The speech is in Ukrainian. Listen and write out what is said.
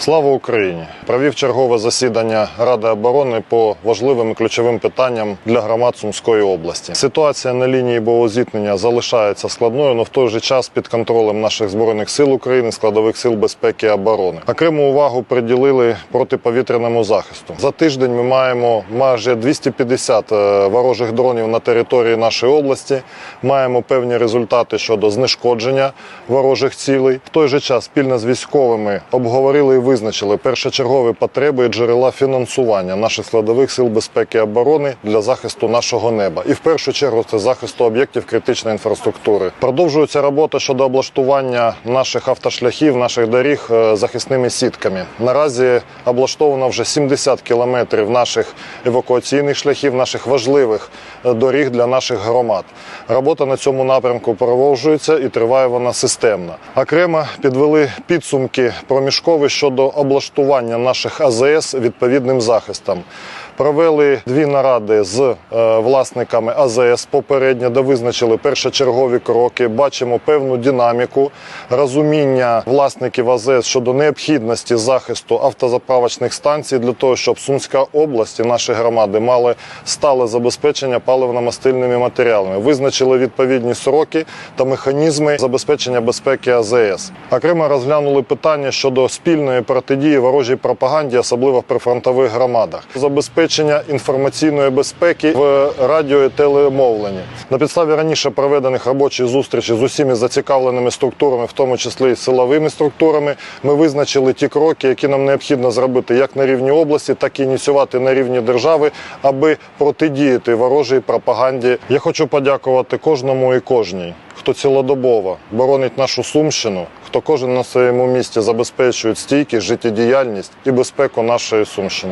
Слава Україні! Провів чергове засідання Ради оборони по важливим і ключовим питанням для громад Сумської області. Ситуація на лінії боєзіткнення залишається складною, але в той же час під контролем наших збройних сил України, складових сил безпеки і оборони. Окрему увагу приділили протиповітряному захисту. За тиждень ми маємо майже 250 е, ворожих дронів на території нашої області. Маємо певні результати щодо знешкодження ворожих цілей. В той же час спільно з військовими обговорили визначили першочергові потреби і джерела фінансування наших складових сил безпеки і оборони для захисту нашого неба. І в першу чергу це захисту об'єктів критичної інфраструктури. Продовжується робота щодо облаштування наших автошляхів, наших доріг е, захисними сітками. Наразі облаштовано вже 70 кілометрів наших евакуаційних шляхів, наших важливих е, доріг для наших громад. Робота на цьому напрямку продовжується і триває вона системно. Окремо підвели підсумки проміжкові щодо облаштування наших АЗС відповідним захистом. Провели дві наради з е, власниками АЗС попередньо, де визначили першочергові кроки. Бачимо певну динаміку, розуміння власників АЗС щодо необхідності захисту автозаправочних станцій для того, щоб Сумська область і наші громади мали стале забезпечення паливно-мастильними матеріалами. Визначили відповідні сроки та механізми забезпечення безпеки АЗС. Окремо розглянули питання щодо спільної протидії ворожій пропаганді, особливо в прифронтових громадах. Забезпечення інформаційної безпеки в радіо і телемовленні. На підставі раніше проведених робочих зустрічей з усіма зацікавленими структурами, в тому числі і силовими структурами, ми визначили ті кроки, які нам необхідно зробити як на рівні області, так і ініціювати на рівні держави, аби протидіяти ворожій пропаганді. Я хочу подякувати кожному і кожній, хто цілодобово боронить нашу сумщину, хто кожен на своєму місці забезпечує стійкість, життєдіяльність і безпеку нашої сумщини.